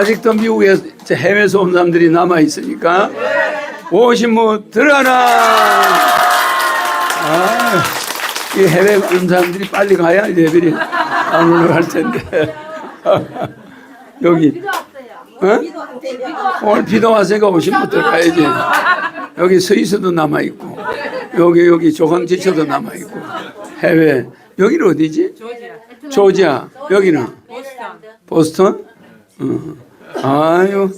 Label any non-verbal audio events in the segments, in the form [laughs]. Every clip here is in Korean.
아직도 미국에 해외에서 온 사람들이 남아 있으니까 오신 분 들어가라. 아, 이 해외 온 사람들이 빨리 가야 레벨이 안 올라갈 텐데. [laughs] 여기 어? 오늘 비도 왔으니까 오신 분 들어가야지. 여기 스위스도 남아 있고 여기 여기 조강지처도 남아 있고 해외 여기는 어디지? 조지아. 여기는 보스턴. 어. 아유.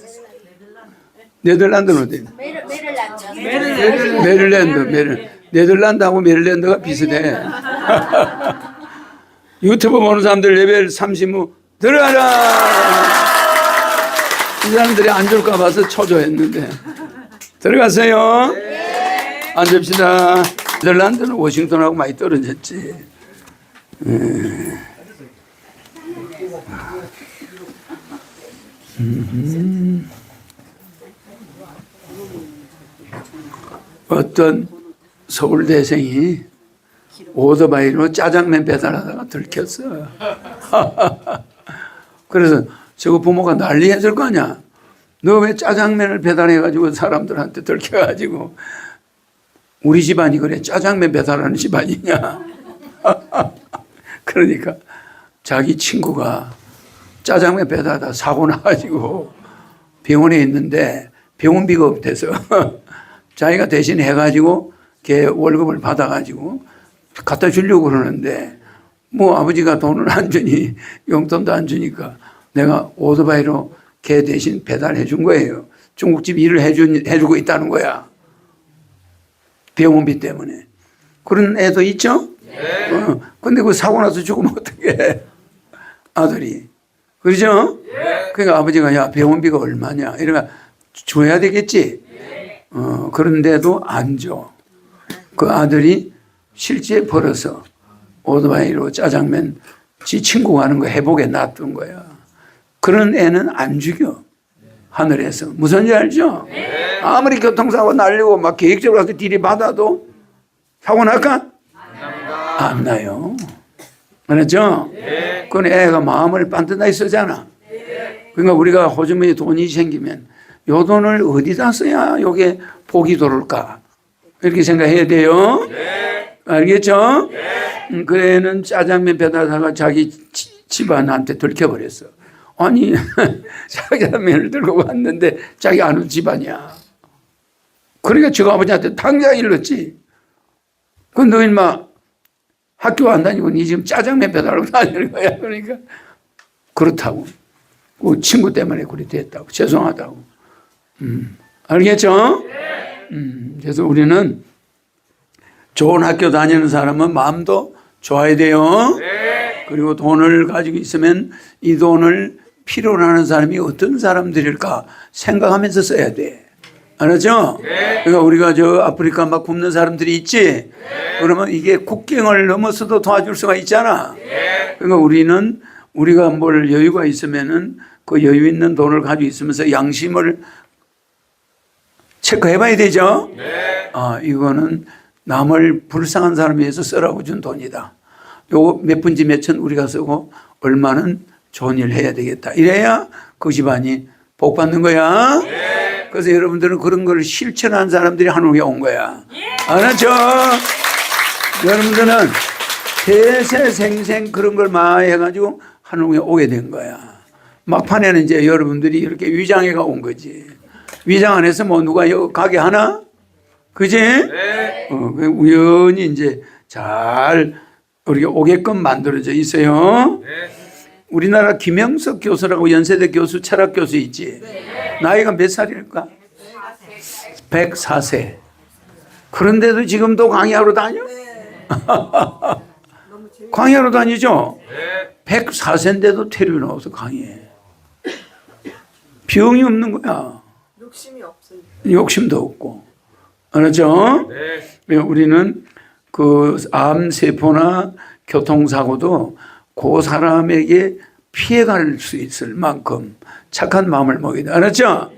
네덜란드는 어디? 메릴랜드. 메릴랜드, 메릴. 네덜란드하고 메릴랜드가 비슷해. [laughs] 유튜브 보는 사람들 레벨 35 들어가라. 이 사람들이 안 줄까 봐서 초조했는데 들어가세요. 앉읍시다. 네덜란드는 워싱턴하고 많이 떨어졌지. 어떤 서울대생이 오토바이로 짜장면 배달하다가 들켰어. [laughs] 그래서 저거 부모가 난리 했을 거 아니야. 너 왜 짜장면을 배달해가지고 사람들한테 들켜가지고 우리 집안이 그래 짜장면 배달하는 집안이냐. [laughs] 그러니까 자기 친구가 짜장면 배달하다 사고 나가지고 병원에 있는데 병원비가 없대서 [laughs] 자기가 대신 해가지고 걔 월급을 받아가지고 갖다 주려고 그러는데 뭐 아버지가 돈을 안 주니 [laughs] 용돈도 안 주니까 내가 오토바이로 걔 대신 배달해 준 거예요. 중국집 일을 해준, 해주고 있다는 거야. 병원비 때문에. 그런 애도 있죠? 어, 근데 그 사고 나서 죽으면 어떡해. 아들이. 그러죠? 그러니까 아버지가 야, 병원비가 얼마냐. 이러면 줘야 되겠지? 어, 그런데도 안 줘. 그 아들이 실제 벌어서 오토바이로 짜장면 지 친구가 하는 거 해보게 놔둔 거야. 그런 애는 안 죽여. 하늘에서. 무슨 지 알죠? 아무리 교통사고 날리고 막 계획적으로 가서 들이받아도 사고 날까? 안 나요. 알았죠? 그건 애가 마음을 반듯하게 쓰잖아. 그러니까 우리가 호주머니에 돈이 생기면 요 돈을 어디다 써야 요게 복이 돌을까? 이렇게 생각해야 돼요. 알겠죠? 음, 그 애는 짜장면 배달하다가 자기 지- 집안한테 들켜버렸어. 아니, [laughs] 짜장면을 들고 왔는데 자기 아는 집안이야. 그러니까 저 아버지한테 당장 일렀지. 그 너 인마 학교 안 다니고 니 지금 짜장면 배달하고 다니는 거야. 그러니까 그렇다고. 그 친구 때문에 그리 됐다고. 죄송하다고. 음, 알겠죠? 음, 그래서 우리는 좋은 학교 다니는 사람은 마음도 좋아야 돼요. 그리고 돈을 가지고 있으면 이 돈을 필요로 하는 사람이 어떤 사람들일까 생각하면서 써야 돼. 알았죠? 그러니까 우리가 저 아프리카 막 굶는 사람들이 있지? 그러면 이게 국경을 넘어서도 도와줄 수가 있잖아. 그러니까 우리는 우리가 뭘 여유가 있으면은 그 여유 있는 돈을 가지고 있으면서 양심을 체크해 봐야 되죠? 아, 이거는 남을 불쌍한 사람을 위해서 쓰라고 준 돈이다. 요거 몇 분지 몇 천 우리가 쓰고 얼마는 좋은 일 해야 되겠다. 이래야 그 집안이 복 받는 거야. 그래서 여러분들은 그런 걸 실천한 사람들이 한국에 온 거야. 알았죠? 여러분들은 대세생생 그런 걸 많이 해가지고 한국에 오게 된 거야. 막판에는 이제 여러분들이 이렇게 위장해가 온 거지. 위장 안에서 뭐 누가 여기 가게 하나? 그지? 어, 그 우연히 이제 잘 우리가 오게끔 만들어져 있어요. 우리나라 김영석 교수라고 연세대 교수, 철학 교수 있지? 나이가 몇 살일까? 104세. 그런데도 지금도 강의하러 다녀? [laughs] 강의하러 다니죠? 104세인데도 테레비 나와서 강의해. 병이 없는 거야. 욕심이 없으니까. 욕심도 없고. 알았죠? 네. 우리는 그 암세포나 교통사고도 그 사람에게 피해갈 수 있을 만큼 착한 마음을 돼. 알았죠?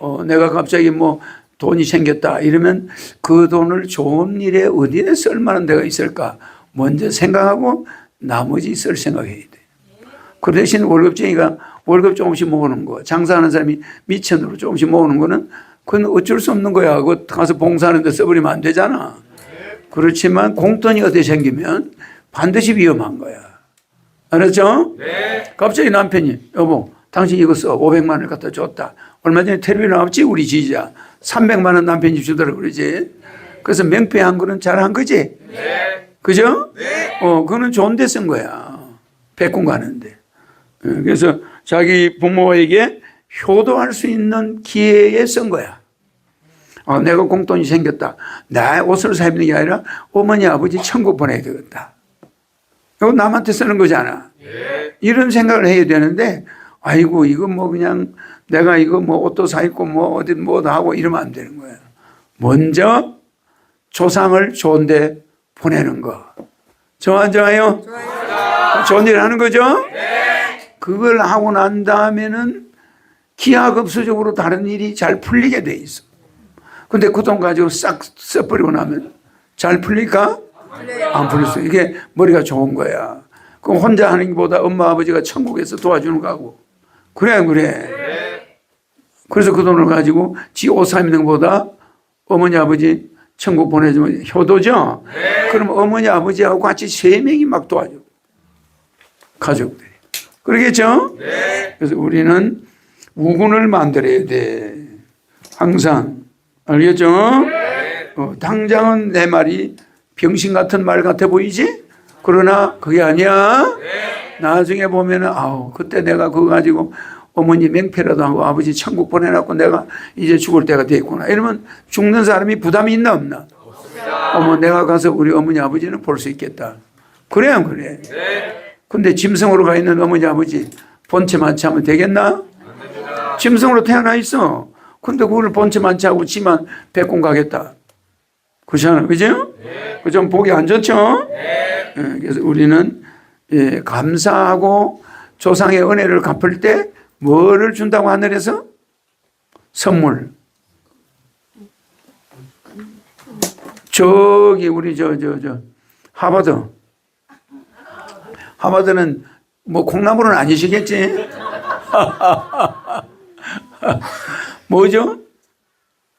어, 내가 갑자기 뭐 돈이 생겼다 이러면 그 돈을 좋은 일에 어디에 쓸 만한 데가 있을까 먼저 생각하고 나머지 쓸 생각해야 돼. 그 대신 월급쟁이가 월급 조금씩 모으는 거, 장사하는 사람이 미천으로 조금씩 모으는 거는 그건 어쩔 수 없는 거야. 그거 가서 봉사하는 데 써버리면 안 되잖아. 그렇지만 공돈이 어디 생기면 반드시 위험한 거야. 알았죠? 네. 갑자기 남편이 여보 당신 이거 써 500만 원을 갖다 줬다. 얼마 전에 텔레비전 나왔지 우리 지지자 300만 원 남편이 주더라고 그러지. 그래서 명패한 거는 잘한 거지. 네. 그죠? 어, 그거는 좋은 데 쓴 거야. 백군 가는데. 어, 그래서 자기 부모에게 효도할 수 있는 기회에 쓴 거야. 아, 내가 공돈이 생겼다. 나 옷을 사 입는 게 아니라 어머니, 아버지 천국 보내야 되겠다. 이거 남한테 쓰는 거잖아. 네. 이런 생각을 해야 되는데, 아이고, 이거 뭐 그냥 내가 이거 뭐 옷도 사 입고 뭐 어디 뭐도 하고 이러면 안 되는 거야. 먼저 조상을 좋은데 보내는 거. 좋아, 안 좋아요? 좋은 일 하는 거죠? 그걸 하고 난 다음에는 기하급수적으로 다른 일이 잘 풀리게 돼 있어. 근데 그 돈 가지고 싹 써버리고 나면 잘 풀릴까? 안 풀릴 수. 이게 머리가 좋은 거야. 그럼 혼자 하는 것보다 엄마 아버지가 천국에서 도와주는 거하고. 그래, 그래. 그래서 그 돈을 가지고 지 옷 사 입는 것보다 어머니 아버지 천국 보내주면 효도죠? 그럼 어머니 아버지하고 같이 세 명이 막 도와줘. 가족들이. 그러겠죠? 그래서 우리는 우군을 만들어야 돼. 항상. 알겠죠? 어, 당장은 내 말이 병신 같은 말 같아 보이지? 그러나 그게 아니야. 나중에 보면은 아우 그때 내가 그거 가지고 어머니 맹패라도 하고 아버지 천국 보내놨고 내가 이제 죽을 때가 됐구나. 이러면 죽는 사람이 부담이 있나 없나? 어머 내가 가서 우리 어머니 아버지는 볼 수 있겠다. 그래 안 그래? 근데 짐승으로 가 있는 어머니 아버지 본체 만취하면 되겠나? 짐승으로 태어나 있어. 근데 그걸 본체 만취하고 지만 백공 가겠다. 그렇잖아. 그죠? 그좀 보기 안 좋죠? 예, 그래서 우리는 예, 감사하고 조상의 은혜를 갚을 때 뭐를 준다고 하늘에서? 선물. 저기 우리 저 저 저 하버드. 하버드는 뭐 콩나물은 아니시겠지? [laughs] 뭐죠?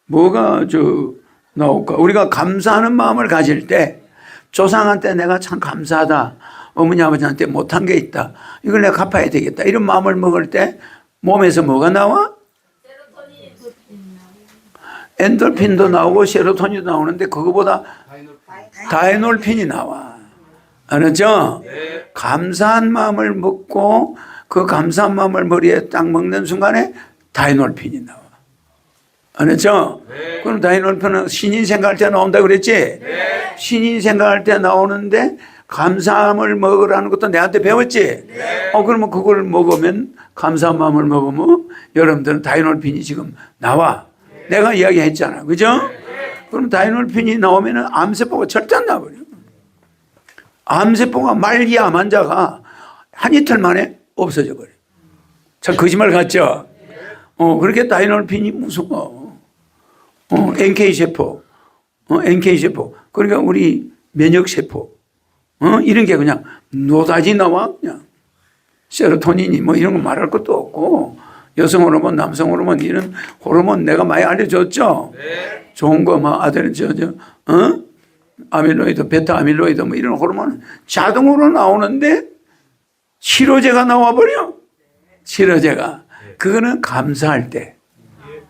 뭐가 저 나올까? 우리가 감사하는 마음을 가질 때 조상한테 내가 참 감사하다. 어머니 아버지한테 못한 게 있다. 이걸 내가 갚아야 되겠다. 이런 마음을 먹을 때 몸에서 뭐가 나와? 엔돌핀도 나오고 세로토닌도 나오는데 그거보다 다이놀핀이 나와. 알았죠? 감사한 마음을 먹고 그 감사한 마음을 머리에 딱 먹는 순간에 다이놀핀이 나와. 알았죠? 그럼 다이놀핀은 신인 생각할 때 나온다 그랬지? 신인 생각할 때 나오는데 감사함을 먹으라는 것도 내한테 배웠지? 어, 그러면 그걸 먹으면 감사한 마음을 먹으면 여러분들은 다이놀핀이 지금 나와. 내가 이야기했잖아. 그죠? 그럼 다이놀핀이 나오면 암세포가 절대 안 나버려. 암세포가 말기 암 환자가 한 이틀 만에 없어져 버려. 참 거짓말 같죠? 어, 그렇게 다이놀핀이 무서워. 어, NK세포. 어, NK세포. 그러니까 우리 면역 세포. 어, 이런 게 그냥 노다지 나와, 그냥. 세로토닌이 뭐 이런 거 말할 것도 없고, 여성 호르몬, 남성 호르몬, 이런 호르몬 내가 많이 알려줬죠? 좋은 거, 막 아들은 저, 저, 어? 아밀로이드, 베타 아밀로이드 뭐 이런 호르몬은 자동으로 나오는데 치료제가 나와버려. 치료제가. 그거는 감사할 때.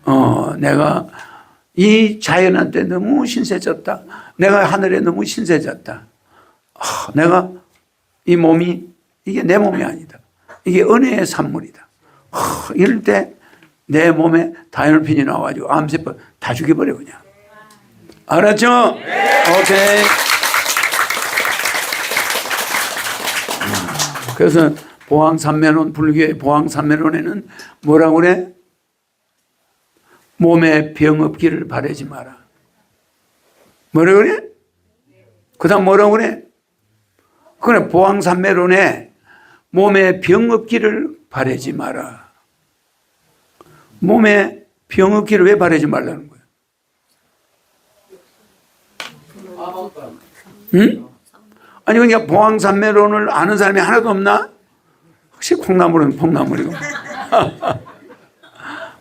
어, 내가 이 자연한테 너무 신세졌다. 내가 하늘에 너무 신세졌다. 아, 내가 이 몸이 이게 내 몸이 아니다. 이게 은혜의 산물이다. 아, 이럴 때 내 몸에 다이놀핀이 나와가지고 암세포 다 죽여버려 그냥. 알았죠? 오케이. 그래서 보항산면론 불교의 보항산면론에는 뭐라고 그래? 몸에 병 없기를 바라지 마라. 뭐라 그래? 그 다음 뭐라고 그래? 그래 보항산매론에 몸에 병 없기를 바라지 마라. 몸에 병 없기를 왜 바라지 말라는 거야? 응? 아니 그러니까 보항산매론을 아는 사람이 하나도 없나? 혹시 콩나물은 콩나물이고 [laughs]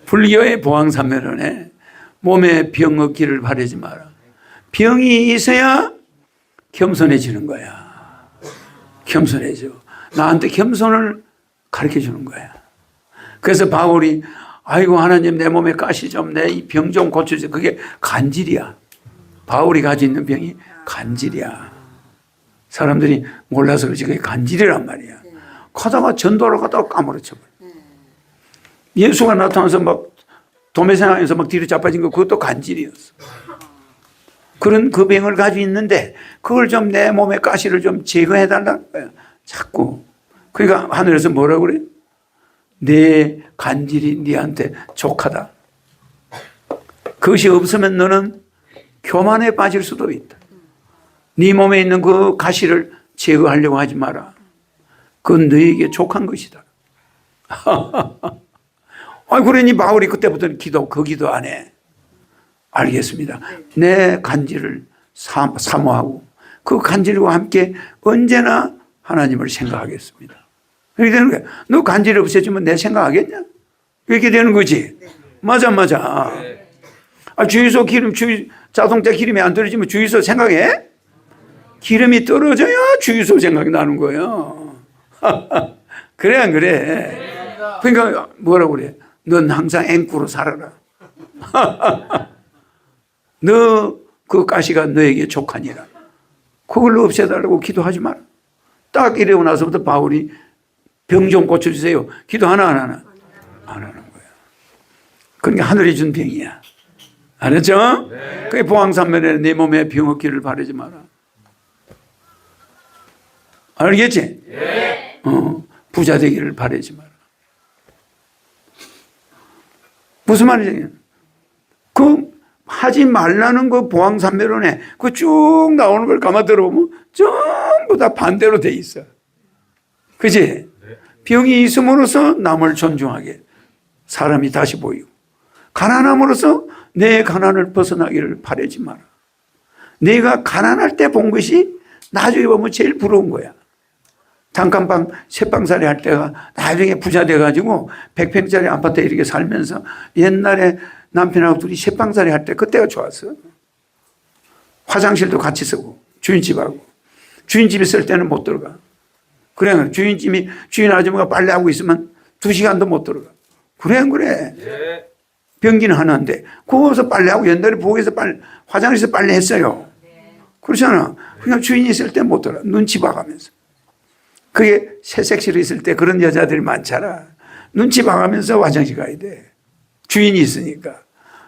불교의 보왕산면론에 몸에 병 없기를 바라지 마라. 병이 있어야 겸손해지는 거야. 겸손해져. 나한테 겸손을 가르쳐 주는 거야. 그래서 바울이 아이고 하나님 내 몸에 가시 좀내이병좀 고쳐주세요. 그게 간질이야. 바울이 가지고 있는 병이 간질이야. 사람들이 몰라서 그렇지 그게 간질이란 말이야. 가다가 전도를 가다가 까무러쳐 버려. 예수가 나타나서 막 도매상에서 막 뒤로 자빠진 거 그것도 간질이었어. 그런 그 병을 가지고 있는데 그걸 좀 내 몸의 가시를 좀 제거해 달라는 거야. 자꾸. 그러니까 하늘에서 뭐라 그래? 내 간질이 네한테 족하다. 그것이 없으면 너는 교만에 빠질 수도 있다. 네 몸에 있는 그 가시를 제거하려고 하지 마라. 그건 너에게 족한 것이다. [laughs] 아, 그러니 바울이 그때부터는 기도, 그 기도 안 해. 알겠습니다. 내 사, 사모하고 그 간질과 함께 언제나 하나님을 생각하겠습니다. 이렇게 되는 거야. 너 간질이 없어지면 내 생각하겠냐? 이렇게 되는 거지. 맞아, 맞아. 아, 주유소 기름, 주 자동차 기름이 안 떨어지면 주유소 생각해? 기름이 떨어져야 주유소 생각이 나는 거예요. [laughs] 그래, 안 그래? 그러니까 뭐라고 그래? 넌 항상 앵꾸로 살아라. [laughs] 너 그 가시가 너에게 족하니라. 그걸 없애달라고 기도하지 마라. 딱 이러고 나서부터 바울이 병 좀 고쳐주세요. 기도 하나 안 하나? 안 하는 거야. 그러니까 하늘이 준 병이야. 알았죠? 네. 그게 보항산면에 내 몸에 병 없기를 바라지 마라. 알겠지? 네. 어, 부자 되기를 바라지 마라. 무슨 말이지? 그 하지 말라는 그 보항산면론에 그 쭉 나오는 걸 가만 들어보면 전부 다 반대로 돼 있어. 그지? 병이 있음으로써 남을 존중하게 사람이 다시 보이고 가난함으로써 내 가난을 벗어나기를 바라지 마라. 내가 가난할 때 본 것이 나중에 보면 제일 부러운 거야. 단칸방 새방살이 할 때가 나중에 부자 돼가지고 100평짜리 아파트에 이렇게 살면서 옛날에 남편하고 둘이 새방살이 할 때 그때가 좋았어. 화장실도 같이 쓰고 주인집하고 주인집이 쓸 때는 못 들어가. 그래 주인집이 주인 아줌마가 빨래하고 있으면 두 시간도 못 들어가. 그래 안 그래? 예. 변기는 하나인데 거기서 빨래하고 옛날에 부엌에서 빨래 화장실에서 빨래했어요. 그렇잖아. 그냥 주인이 있을 때 못 들어. 눈치 봐가면서. 그게 새색시로 있을 때 그런 여자들이 많잖아. 눈치 봐가면서 화장실 가야 돼. 주인이 있으니까.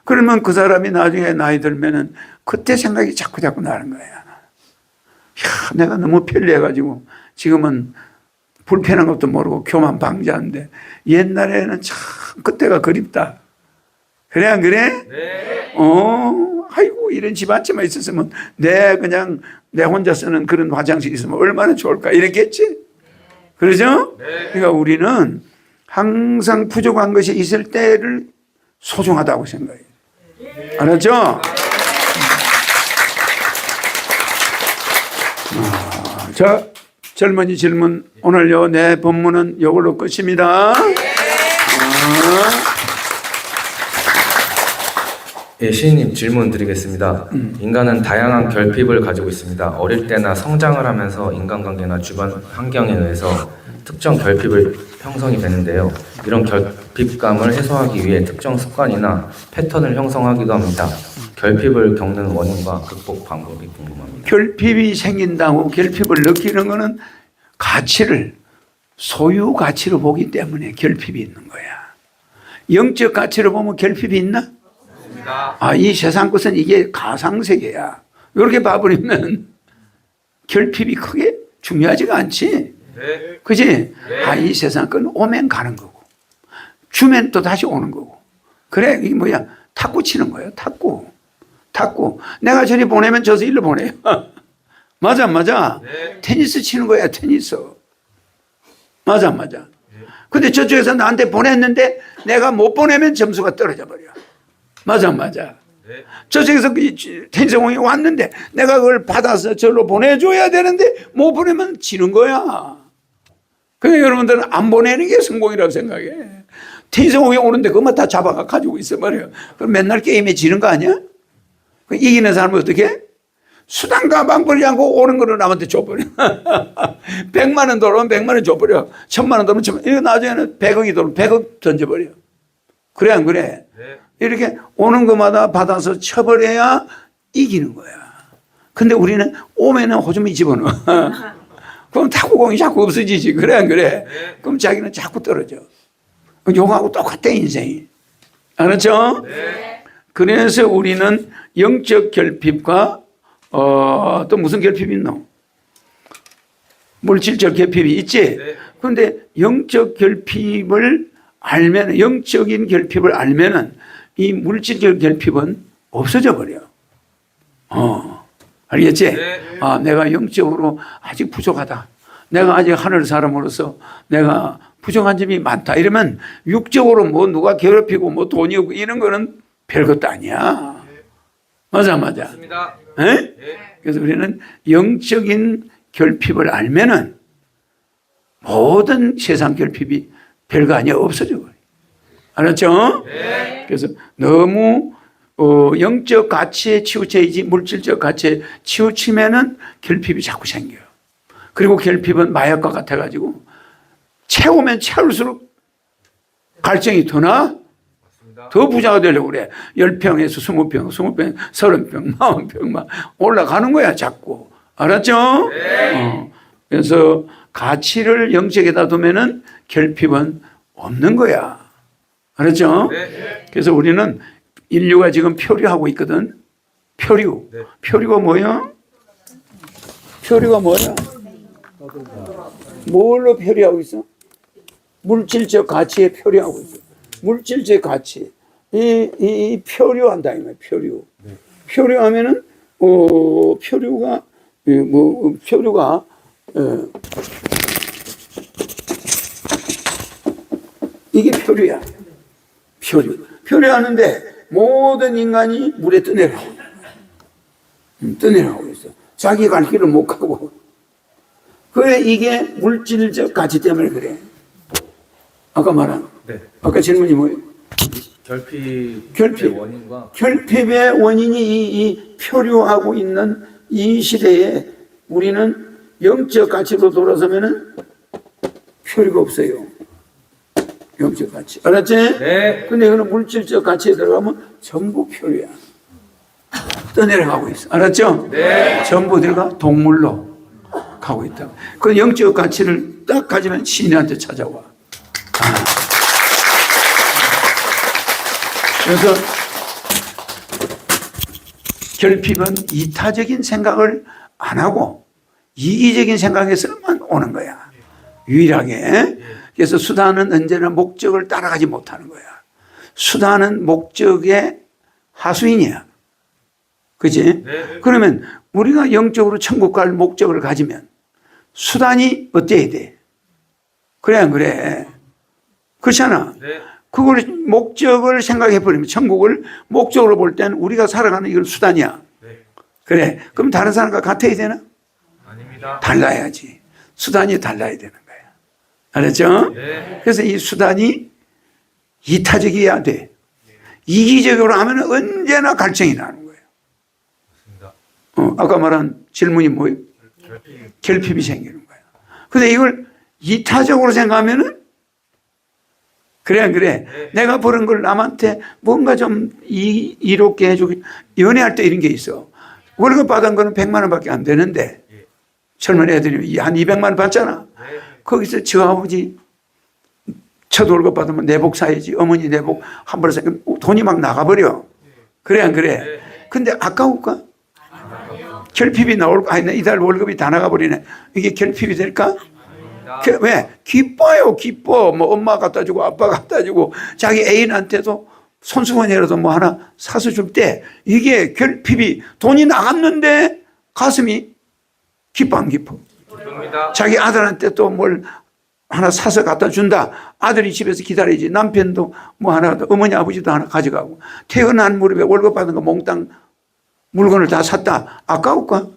그러면 그 사람이 나중에 나이 들면은 그때 생각이 자꾸 자꾸 나는 거야. 야, 내가 너무 편리해가지고 지금은 불편한 것도 모르고 교만 방지하는데 옛날에는 참 그때가 그립다. 그래 안 그래? 네. 어, 아이고 이런 집 한 채만 있었으면 내 그냥 내 혼자 쓰는 그런 화장실 있으면 얼마나 좋을까 이랬겠지. 그러죠? 네. 그러니까 우리는 항상 부족한 것이 있을 때를 소중하다고 생각해요. 알았죠? 아, 자, 젊은이 질문 오늘 요 내 본문은 이걸로 끝입니다. 아. 예, 시인님 질문 드리겠습니다. 인간은 다양한 결핍을 가지고 있습니다. 어릴 때나 성장을 하면서 인간관계나 주변 환경에 의해서 특정 결핍을 형성이 되는데요. 이런 결핍감을 해소하기 위해 특정 습관이나 패턴을 형성하기도 합니다. 결핍을 겪는 원인과 극복 방법이 궁금합니다. 결핍이 생긴다고 결핍을 느끼는 것은 가치를 소유 가치로 보기 때문에 결핍이 있는 거야. 영적 가치로 보면 결핍이 있나? 아, 이 세상 것은 이게 가상세계야. 이렇게 봐버리면 [laughs] 결핍이 크게 중요하지가 않지. 네. 그지? 아, 이 세상 건 오면 가는 거고. 주면 또 다시 오는 거고. 그래, 이게 뭐야? 탁구 치는 거예요, 탁구. 탁구. 내가 저리 보내면 저서 일로 보내요. [laughs] 맞아, 안 맞아. 네. 테니스 치는 거야, 테니스. 맞아, 안 맞아. 근데 저쪽에서 나한테 보냈는데 내가 못 보내면 점수가 떨어져 버려. 맞아, 안 맞아. 네. 저쪽에서 그 테니스 공이 왔는데 내가 그걸 받아서 절로 보내줘야 되는데 못 보내면 지는 거야. 그러니까 여러분들은 안 보내는 게 성공이라고 생각해. 위에 오는데 그것만 다 잡아가 가지고 있어 말이야. 그럼 맨날 게임에 지는 거 아니야? 그 이기는 사람은 어떻게? 수단과 방법이 않고 오는 거를 남한테 줘버려. [laughs] 100만 원 돌아오면 100만 원 줘버려. 1000만 원 돌아오면 1000만 원. 이거 나중에는 100억이 돌아오면 100억 던져버려. 그래, 안 그래? 네. 이렇게 오는 것마다 받아서 쳐버려야 이기는 거야. 근데 우리는 오면은 호주머니 집어넣어. [laughs] 그럼 탁구공이 자꾸 없어지지. 그래, 안 그래? 그럼 자기는 자꾸 떨어져. 용하고 똑같아, 인생이. 알았죠? 그래서 우리는 영적 결핍과 어, 또 무슨 결핍이 있노? 물질적 결핍이 있지? 그런데 영적 결핍을 알면, 영적인 결핍을 알면은 이 물질적 결핍은 없어져 버려. 어. 알겠지? 아, 내가 영적으로 아직 부족하다. 내가 아직 하늘 사람으로서 내가 부족한 점이 많다. 이러면 육적으로 뭐 누가 괴롭히고 뭐 돈이 없고 이런 거는 별것도 아니야. 맞아, 맞아. 맞습니다. 에? 그래서 우리는 영적인 결핍을 알면은 모든 세상 결핍이 별거 아니야 없어져 버려. 알았죠? 그래서 너무 어, 영적 가치에 치우쳐야지 물질적 가치에 치우치면은 결핍이 자꾸 생겨요. 그리고 결핍은 마약과 같아가지고 채우면 채울수록 갈증이 더 나? 더 부자가 되려고 그래. 10평에서 20평, 20평, 30평, 40평 막 올라가는 거야, 자꾸. 알았죠? 어. 그래서 가치를 영적에다 두면은 결핍은 없는 거야. 알았죠? 그래서 우리는 인류가 지금 표류하고 있거든. 표류. 표류가 뭐야? 표류가 뭐야? 뭘로 표류하고 있어? 물질적 가치에 표류하고 있어. 물질적 가치. 이, 이, 이 표류한다, 이 말이야, 표류. 표류하면은, 어, 표류가, 이 뭐, 표류가, 어, 이게 표류야. 표류. 표류하는데 모든 인간이 물에 떠내려가고, 음, 떠내려가고 있어. 자기 갈 길을 못 가고. 그래, 이게 물질적 가치 때문에 그래. 아까 말한, 네. 아까 질문이 뭐예요? 결핍 결핍. 원인과 결핍의 원인이 이, 이 표류하고 있는 이 시대에 우리는 영적 가치로 돌아서면은 표류가 없어요. 영적 가치. 알았지? 네. 근데 그는 물질적 가치에 들어가면 전부 표류야. 떠내려가고 있어. 알았죠? 네. 전부 들어가 동물로 가고 있다. 그 영적 가치를 딱 가지면 신인한테 찾아와. 아. 그래서 결핍은 이타적인 생각을 안 하고 이기적인 생각에서만 오는 거야. 유일하게. 그래서 수단은 언제나 목적을 따라가지 못하는 거야. 수단은 목적의 하수인이야. 그지? 그러면 우리가 영적으로 천국 갈 목적을 가지면 수단이 어때야 돼? 그래, 안 그래? 그렇잖아. 네. 그걸 목적을 생각해 버리면 천국을 목적으로 볼 때는 우리가 살아가는 이건 수단이야. 네. 그래. 그럼 다른 사람과 같아야 되나? 아닙니다. 달라야지. 수단이 달라야 되는 거야. 알았죠? 네. 그래서 이 수단이 이타적이어야 돼. 이기적으로 하면 언제나 갈증이 나는 거예요. 어, 아까 말한 질문이 뭐예요? 결핍. 결핍이 생기는 거야. 근데 이걸 이타적으로 생각하면은 그래 안 그래? 내가 버는 걸 남한테 뭔가 좀 이, 이롭게 해주고 연애할 때 이런 게 있어. 월급 받은 거는 100만 원밖에 안 되는데 젊은 애들이 한 200만 원 받잖아. 거기서 저 아버지 첫 월급 받으면 내복 사야지. 어머니 내복 한 벌에 사 돈이 막 나가버려. 그래 안 그래? 근데 아까울까? 결핍이 나올 거 아니 이달 월급이 다 나가버리네. 이게 결핍이 될까? 그, 왜? 기뻐요, 기뻐. 뭐 엄마 갖다 주고 아빠 갖다 주고 자기 애인한테도 손수건이라도 뭐 하나 사서 줄 때 이게 결핍이 돈이 나갔는데 가슴이 기뻐 안 기뻐? 자기 아들한테 또 뭘 하나 사서 갖다 준다. 아들이 집에서 기다리지. 남편도 뭐 하나, 어머니 아버지도 하나 가져가고. 태어난 무렵에 월급 받은 거 몽땅 물건을 다 샀다. 아까울까?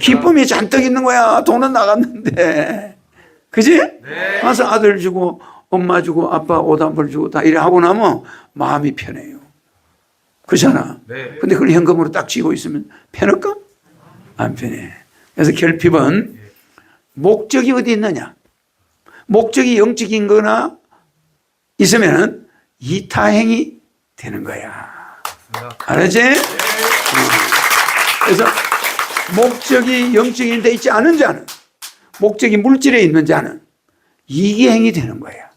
기쁨이 잔뜩 있는 거야. 돈은 나갔는데. 그지? 그래서 아들 주고 엄마 주고 아빠 옷 한 벌 주고 다 이래 하고 나면 마음이 편해요. 그렇잖아. 네. 근데 그걸 현금으로 딱 쥐고 있으면 편할까? 안 편해. 그래서 결핍은 목적이 어디 있느냐? 목적이 영적인 거나 있으면 이타행이 되는 거야. 알았지? 음. 그래서 목적이 영적인 데 있지 않은 자는 목적이 물질에 있는 자는 이기행이 되는 거야.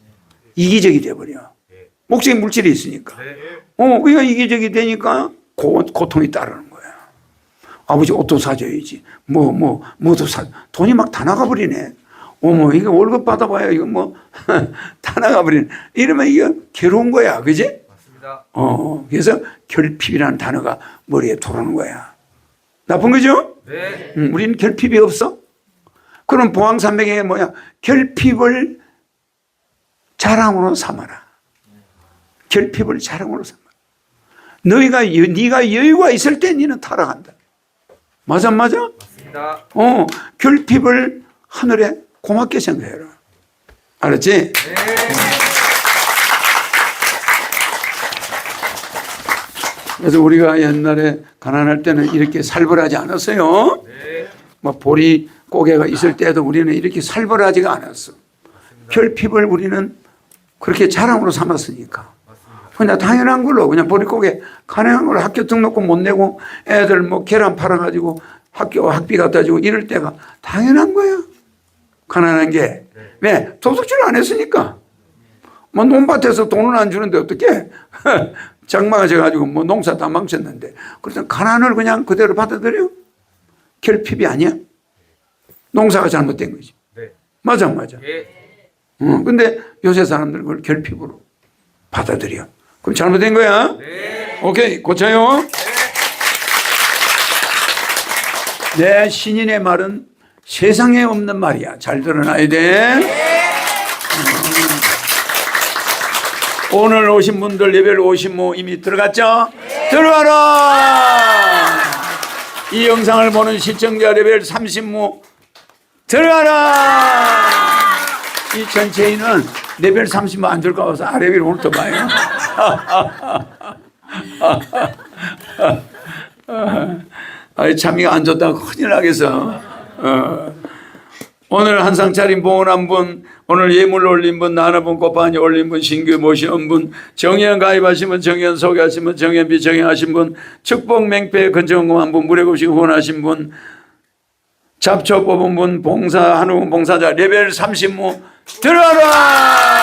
이기적이 돼버려. 목적이 물질에 있으니까. 어, 그러니까 이기적이 되니까 고, 고통이 따르는 거야. 아버지 옷도 사줘야지. 뭐, 뭐, 뭐도 사. 돈이 막 다 나가버리네. 어머, 이거 월급 받아봐야 이거 뭐, [laughs] 다 나가버리네. 이러면 이거 괴로운 거야. 그지? 맞습니다. 어, 그래서 결핍이라는 단어가 머리에 들어오는 거야. 나쁜 거죠? 네. 음, 우리는 결핍이 없어? 그럼 보왕산맥에 뭐야? 결핍을 자랑으로 삼아라. 결핍을 자랑으로 삼아라. 너희가 여- 네가 여유가 있을 때 너는 타락한다. 맞아 안 맞아? 맞습니다. 어, 결핍을 하늘에 고맙게 생각해라. 알았지? 그래서 우리가 옛날에 가난할 때는 이렇게 살벌하지 않았어요. 네. 뭐 보리 고개가 있을 때도 우리는 이렇게 살벌하지가 않았어. 결핍을 우리는 그렇게 자랑으로 삼았으니까. 그냥 당연한 걸로 그냥 보리고개 가능한 걸로 학교 등록금 못 내고 애들 뭐 계란 팔아가지고 학교 학비 갖다 주고 이럴 때가 당연한 거야. 가난한 게. 왜? 도둑질 안 했으니까. 뭐 논밭에서 돈을 안 주는데 어떻게? 장마가 져가지고 뭐 농사 다 망쳤는데. 그래서 가난을 그냥 그대로 받아들여? 결핍이 아니야? 농사가 잘못된 거지. 네. 맞아, 안 맞아. 예. 어, 근데 요새 사람들은 그걸 결핍으로 받아들여. 그럼 잘못된 거야? 네. 오케이, 고쳐요. 내 신인의 말은 세상에 없는 말이야. 잘 들어놔야 돼. 음. 오늘 오신 분들 예배를 오신 모 이미 들어갔죠? 들어가라! 이 영상을 보는 시청자 레벨 30모 들어가라! 이 전체인은 레벨 30모 안 줄까 봐서 아래 위로 오늘 더 봐요. [laughs] 아이 참이가 안 좋다고 큰일 나겠어. 어. 오늘 한상 차림 봉헌한 분, 오늘 예물 올린 분, 나눠분 꽃바니 올린 분, 신규 모시는 분, 정연 가입하신 분, 정연 소개하신 분, 정연 비정연하신 분, 축복 맹패 근정금 한 분, 무례고식 후원하신 분, 잡초 뽑은 분, 봉사, 한우 봉사자 레벨 30무 들어라!